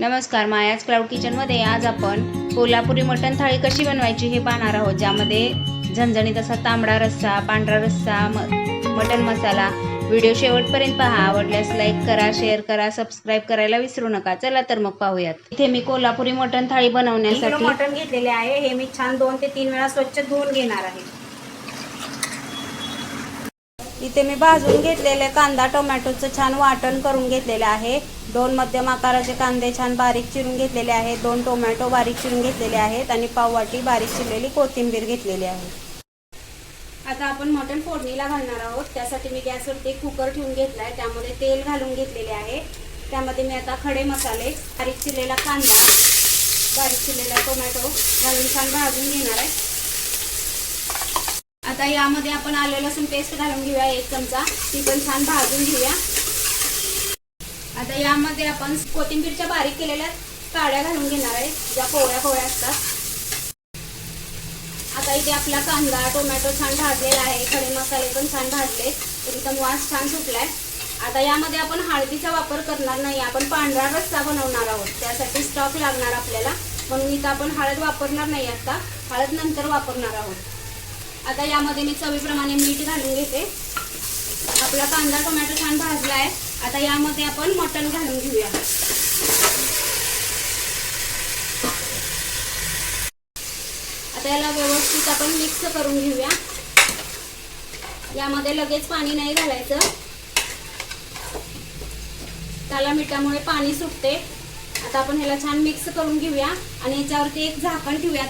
नमस्कार मायाज क्लाउड किचनमध्ये आज आपण कोल्हापुरी मटण थाळी कशी बनवायची हे पाहणार आहोत ज्यामध्ये झणझणीत असा तांबडा रस्सा पांढरा रस्सा म मटण मसाला. व्हिडिओ शेवटपर्यंत पहा आवडल्यास लाईक करा शेअर करा सबस्क्राईब करायला विसरू नका. चला तर मग पाहूयात. इथे मी कोल्हापुरी मटण थाळी बनवण्यासाठी मटण घेतलेले आहे. हे मी छान दोन ते तीन वेळा स्वच्छ धुवून घेणार आहे. इथे मी भाजून घेतलेले कांदा टोमॅटोचं छान वाटण करून घेतलेलं आहे. दोन मध्यम आकाराचे कांदे छान बारीक चिरून घेतलेले आहेत. दोन टोमॅटो बारीक चिरून घेतलेले आहेत आणि पाववाटी बारीक चिरलेली कोथिंबीर घेतलेली आहे. आता आपण मटण फोडणीला घालणार आहोत. त्यासाठी मी गॅसवरती कुकर ठेवून घेतला आहे त्यामध्ये तेल घालून घेतलेले आहे. त्यामध्ये मी आता खडे मसाले बारीक चिरलेला कांदा बारीक चिरलेला टोमॅटो घालून छान भाजून घेणार आहे. आता यामध्ये आपण आले लसूण पेस्ट घालून घेऊया एक चमचा. ती पण छान भाजून घेऊया. आता यामध्ये आपण कोथिंबीरच्या बारीक केलेल्या काड्या घालून घेणार आहे ज्या कोवळ्या कोवळ्या असतात. आता इथे आपला कांदा टोमॅटो छान भाजलेला आहे खडे मसाले पण छान भाजले एकदम वास छान सुटलाय. आता यामध्ये आपण हळदीचा वापर करणार नाही आपण पांढरा रस्सा बनवणार आहोत त्यासाठी स्टॉक लागणार आपल्याला म्हणून इथं आपण हळद वापरणार नाही आता हळद नंतर वापरणार आहोत. आता यामध्ये मी चवीप्रमाणे मीठ घालून घेते. आपला कांदा टोमॅटो छान भाजला आहे. आता यामध्ये आपण मटण घालून घेऊया. आता याला व्यवस्थित आपण मिक्स करून घेऊया. यामध्ये लगेच पाणी नाही घालायचं. त्याला मिठामुळे पाणी सुटते. आता आपण ह्याला छान मिक्स करून घेऊया आणि याच्यावरती एक झाकण ठेवूया.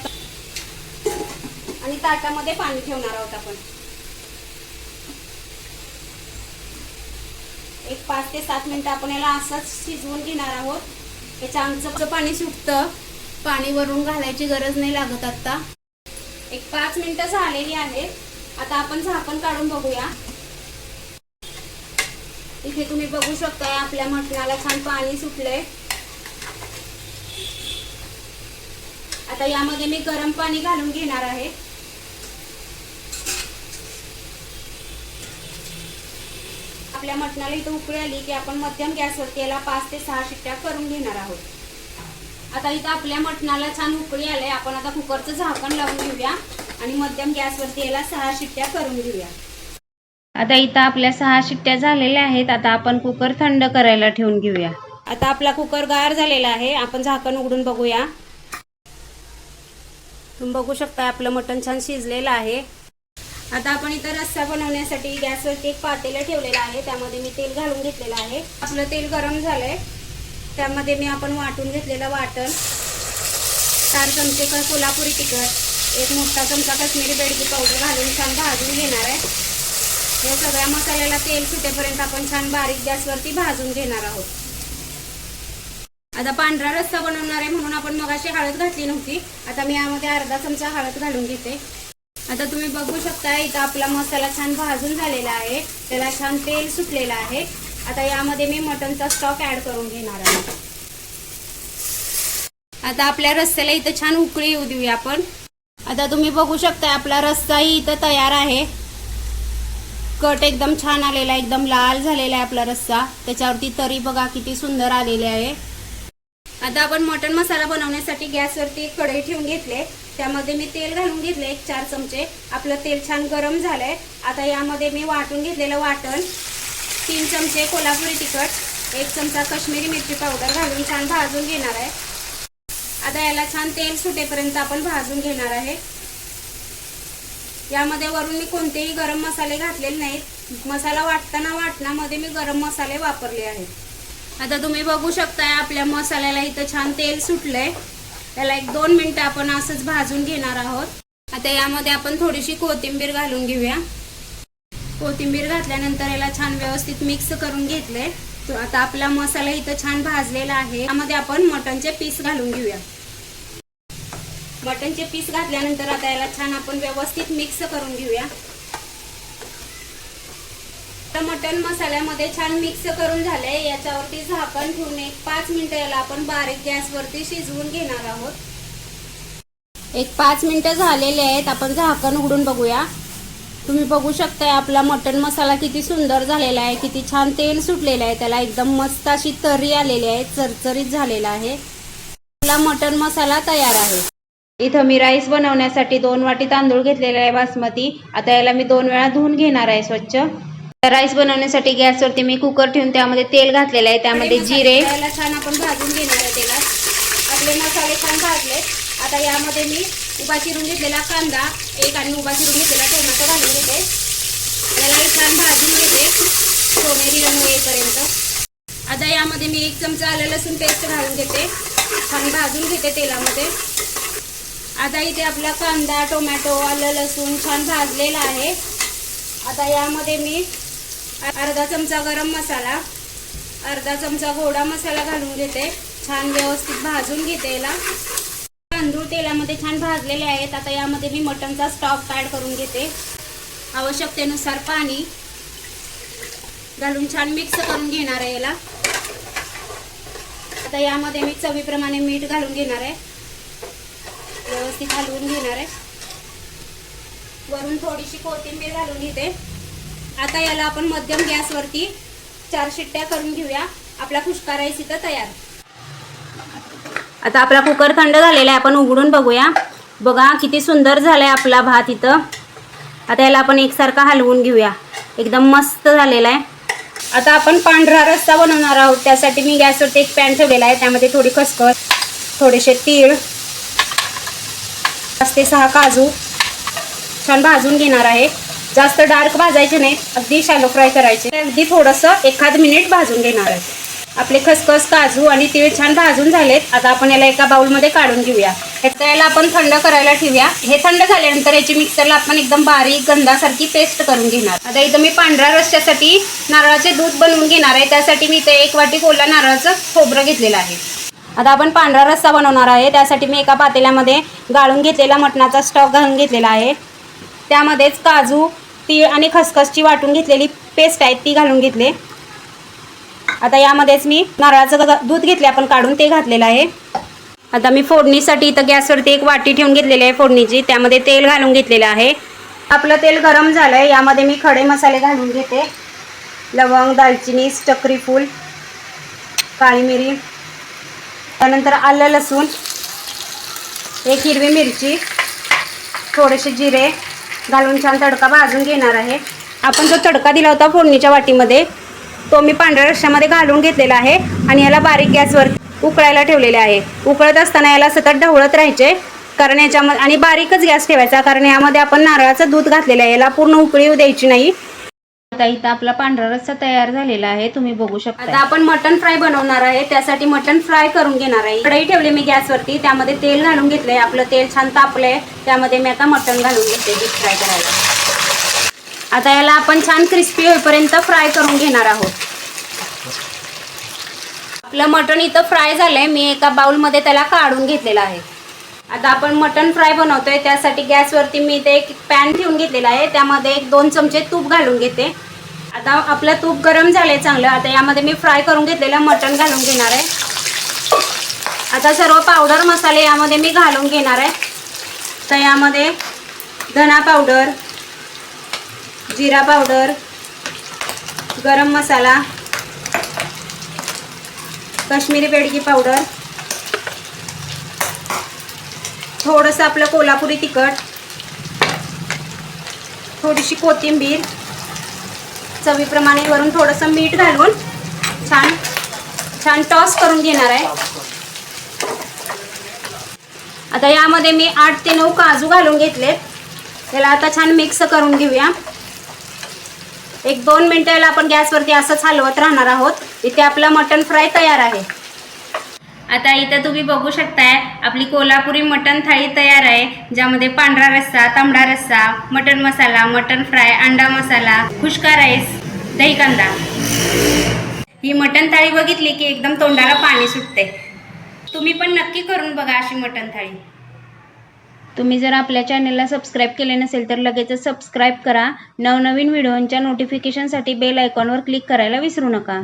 आणि ताटामध्ये पाणी ठेवणार आहोत आपण. एक पाच ते सात मिनटं आपण याला असंच शिजवून घेणार आहोत. याच्या आमचं पाणी सुटतं. पाणी वरून घालायची गरज नाही लागत आता. एक पाच मिनटं झालेली आहेत. आता आपण झाकण काढून बघूया. इथे तुम्ही बघू शकताय आपल्या मटणाला छान पाणी सुटलंय. आता यामध्ये मी गरम पाणी घालून घेणार आहे. आपल्या मटणाला इथं उकळी आली की आपण मध्यम गॅसवरती याला पाच ते सहा शिट्ट्या करून घेणार आहोत. आता इथं आपल्या मटणाला छान उकळी आले आपण आता कुकरचं झाकण लावून घेऊया आणि मध्यम गॅसवरती याला सहा शिट्ट्या करून घेऊया. आता इथं आपल्या सहा शिट्ट्या झालेल्या आहेत. आता आपण कुकर थंड करायला ठेवून घेऊया. आता आपला कुकर गार झालेला आहे. आपण झाकण उघडून बघूया. तुम्ही बघू शकता आपलं मटण छान शिजलेलं आहे. आता आपण इथं रस्सा बनवण्यासाठी गॅसवरती एक पातेलं ठेवलेलं आहे. त्यामध्ये मी तेल घालून घेतलेलं आहे. आपलं तेल गरम झालंय. त्यामध्ये मी आपण वाटून घेतलेलं वाटण. चार चमचे क- कोल्हापुरी तिखट एक मोठा चमचा काश्मीरी बेडगी पावडर घालून छान भाजून घेणार आहे. या सगळ्या मसाल्याला तेल सुटेपर्यंत आपण छान बारीक गॅसवरती भाजून घेणार आहोत. आता पांढरा रस्सा बनवणार आहे म्हणून आपण मगाशी हळद घातली नव्हती. आता मी यामध्ये अर्धा चमचा हळद घालून घेते. आता तुम्ही बघू शकता इथं आपला मसाला छान भाजून झालेला आहे. त्याला छान तेल सुटलेलं आहे. आता यामध्ये मी मटनचा स्टॉक ऍड करून घेणार आहे. आता आपल्या रस्स्याला इथं छान उकळी येऊ देऊया आपण. आता तुम्ही बघू शकता आपला रस्साही इथं तयार आहे. कट एकदम छान आलेला आहे एकदम लाल झालेला आहे आपला रस्सा त्याच्यावरती तरी बघा किती सुंदर आलेले आहे. आता आपण मटन मसाला बनवण्यासाठी गॅसवरती एक कढई ठेवून घेतले त्यामध्ये मी तेल घालून घेतले एक चार चमचे. आपलं तेल छान गरम झालंय. आता यामध्ये मी वाटून घेतलेलं वाटण तीन चमचे कोल्हापुरी तिखट एक चमचा काश्मीरी मिरची पावडर घालून छान भाजून घेणार आहे. आता याला छान तेल सुटेपर्यंत आपण भाजून घेणार आहे. यामध्ये वरून मी कोणतेही गरम मसाले घातलेले नाहीत. मसाला वाटताना वाटणामध्ये मी गरम मसाले वापरले आहेत. आता तुम्ही बघू शकताय आपल्या मसाल्याला इथं छान तेल सुटलंय. त्याला एक दोन मिनटं आपण असंच भाजून घेणार आहोत. आता यामध्ये आपण थोडीशी कोथिंबीर घालून घेऊया. कोथिंबीर घातल्यानंतर याला छान व्यवस्थित मिक्स करून घेतले. आता आपला मसाला इथं छान भाजलेला आहे. यामध्ये आपण मटनचे पीस घालून घेऊया. मटनचे पीस घातल्यानंतर आता याला छान आपण व्यवस्थित मिक्स करून घेऊया. तर मटन मसाल्यामध्ये छान मिक्स करून झालंय. याच्यावरती झाकण ठेवून एक पाच मिनिटं याला आपण बारीक गॅसवरती शिजवून घेणार आहोत. एक पाच मिनिटं झालेले आहेत. आपण झाकण उघडून बघूया. तुम्ही बघू शकताय आपला मटन मसाला किती सुंदर झालेला आहे किती छान तेल सुटलेलं आहे. त्याला एकदम मस्त अशी तर्री आलेली आहे चरचरीत झालेला आहे. आपला मटन मसाला तयार आहे. इथं मी राईस बनवण्यासाठी दोन वाटी तांदूळ घेतलेले आहे बासमती. आता याला मी दोन वेळा धुवून घेणार आहे स्वच्छ. राईस बनवण्यासाठी गॅसवरती मी कुकर ठेवून त्यामध्ये तेल घातलेलं आहे. त्यामध्ये जिरे. छान आपण भाजून घेणार आहे तेलात. आपले मसाले छान भाजले. आता यामध्ये मी उभा चिरून घेतलेला कांदा एक आणि उभा चिरून घेतलेला टोमॅटो घालून घेते. याला छान भाजून घेते. सोनेरी रंग येईपर्यंत. आता यामध्ये मी एक चमचा आलं लसूण पेस्ट घालून घेते. छान भाजून घेते तेलामध्ये. आता इथे आपला कांदा टोमॅटो आलं लसूण छान भाजलेला आहे. आता यामध्ये मी अर्धा चमचा गरम मसाला अर्धा चमचा गोडा मसाला घालून घेते. छान व्यवस्थित भाजून घेते याला. तांदूळ तेलामध्ये छान भाजलेले आहेत. आता यामध्ये मी मटनचा स्टॉक ॲड करून घेते. आवश्यकतेनुसार पाणी घालून छान मिक्स करून घेणार आहे याला. आता यामध्ये मी चवीप्रमाणे मीठ घालून घेणार आहे. व्यवस्थित हलवून घेणार आहे. वरून थोडीशी कोथिंबीर घालून घेते. आता याला आपण मध्यम गॅसवरती चार शिट्ट्या करून घेऊया. आपला खुशका राईस इथं तयार. आता आपला कुकर थंड झालेला आहे आपण उघडून बघूया. बघा किती सुंदर झालाय आपला भात इथं. आता याला आपण एकसारखा हलवून घेऊया. एकदम मस्त झालेला आहे. आता आपण पांढरा रस्सा बनवणार आहोत. त्यासाठी मी गॅसवरती एक पॅन ठेवलेला आहे. त्यामध्ये थोडी खसखस थोडेसे तीळ पाच ते सहा काजू छान भाजून घेणार आहे. जास्त डार्क भाजायचे नाही अगदी शॅलो फ्राय करायचे. अगदी थोडंसं एखाद मिनिट भाजून घेणार आहे. आपले खसखस काजू आणि तीळ छान भाजून झालेत. आता आपण याला एका बाउलमध्ये काढून घेऊया. तर याला आपण थंड करायला ठेवूया. हे थंड झाल्यानंतर याची मिक्सरला आपण एकदम बारीक गंधासारखी पेस्ट करून घेणार. आता इथं मी पांढऱ्या रस्त्यासाठी नारळाचे दूध बनवून घेणार आहे. त्यासाठी मी इथे एक वाटी कोला नारळाचं खोबरं घेतलेलं आहे. आता आपण पांढरा रस्सा बनवणार आहे. त्यासाठी मी एका पातेल्यामध्ये गाळून घेतलेला मटणाचा स्टॉक घालून घेतलेला आहे. त्यामध्येच काजू तीळ आणि खसखसची वाटून घेतलेली पेस्ट आहे ती घालून घेतले. आता यामध्येच मी नारळाचं दूध घेतले आपण काढून ते घातलेलं आहे. आता मी फोडणीसाठी इथं गॅसवरती एक वाटी ठेवून घेतलेली आहे फोडणीची त्यामध्ये तेल घालून घेतलेलं आहे. आपलं तेल गरम झालं आहे यामध्ये मी खडे मसाले घालून घेते. लवंग दालचिनी चक्री फूल काळी मिरी त्यानंतर आलं लसूण एक हिरवी मिरची थोडेसे जिरे घालून छान तडका भाजून घेणार आहे. आपण जो तडका दिला होता फोडणीच्या वाटीमध्ये तो मी पांढऱ्या रश्श्यामध्ये घालून घेतलेला आहे आणि याला बारीक गॅसवर उकळायला ठेवलेले आहे. उकळत असताना याला सतत ढवळत राहायचे कारण याच्यामध्ये आणि बारीकच गॅस ठेवायचा कारण यामध्ये आपण नारळाचं दूध घातलेलं आहे. याला पूर्ण उकळी द्यायची नाही. आता इथं आपला पांढरा रस्सा तयार झालेला आहे. तुम्ही बघू शकता आता आपण मटन फ्राय बनवणार आहे. त्यासाठी मटन फ्राय करून घेणार आहे. कढई ठेवली मी गॅसवरती. त्यामध्ये तेल घालून घेतलंय. आपलं तेल छान तापलंय. त्यामध्ये मी आता मटन घालून घेते डीप फ्राय करायला. आता याला आपण छान क्रिस्पी होईपर्यंत फ्राय करून घेणार आहोत. आपलं मटण इथं फ्राय झालंय. मी एका बाउलमध्ये त्याला काढून घेतलेलं आहे. आता आपण मटन फ्राय बनवतोय. त्यासाठी गॅसवरती मी ते एक पॅन ठेवून घेतलेला आहे. त्यामध्ये एक दोन चमचे तूप घालून घेते. आता आपलं तूप गरम झालंय चांगलं. आता यामध्ये मी फ्राय करून घेतलेलं मटण घालून घेणार आहे. आता सर्व पावडर मसाले यामध्ये मी घालून घेणार आहे. तर यामध्ये धना पावडर जिरा पावडर गरम मसाला काश्मीरी बेडगी पावडर थोडंसं आपलं कोल्हापुरी तिखट थोडीशी कोथिंबीर चवीप्रमाणे वरून थोडंसं मीठ घालून छान छान टॉस करून घेणार आहे. आता यामध्ये मी आठ ते नऊ काजू घालून घेतलेत. त्याला आता छान मिक्स करून घेऊया. एक दोन मिनटं आपण गॅसवरती असंच हलवत राहणार आहोत. इथे आपला मटन फ्राय तयार आहे. आता इथं तुम्ही बघू शकताय आपली कोल्हापुरी मटन थाळी तयार आहे ज्यामध्ये पांढरा रस्सा तांबडा रस्सा मटन मसाला मटन फ्राय अंडा मसाला खुशका राईस दही कांदा. ही मटन थाळी बघितली की एकदम तोंडाला पाणी सुटते तुम्ही पण नक्की करून बघा अशी मटन थाळी. तुम्ही जर आपल्या चॅनलला सबस्क्राईब केले नसेल तर लगेचच सबस्क्राईब करा. नवनवीन व्हिडिओंच्या नोटिफिकेशनसाठी बेल आयकॉनवर क्लिक करायला विसरू नका.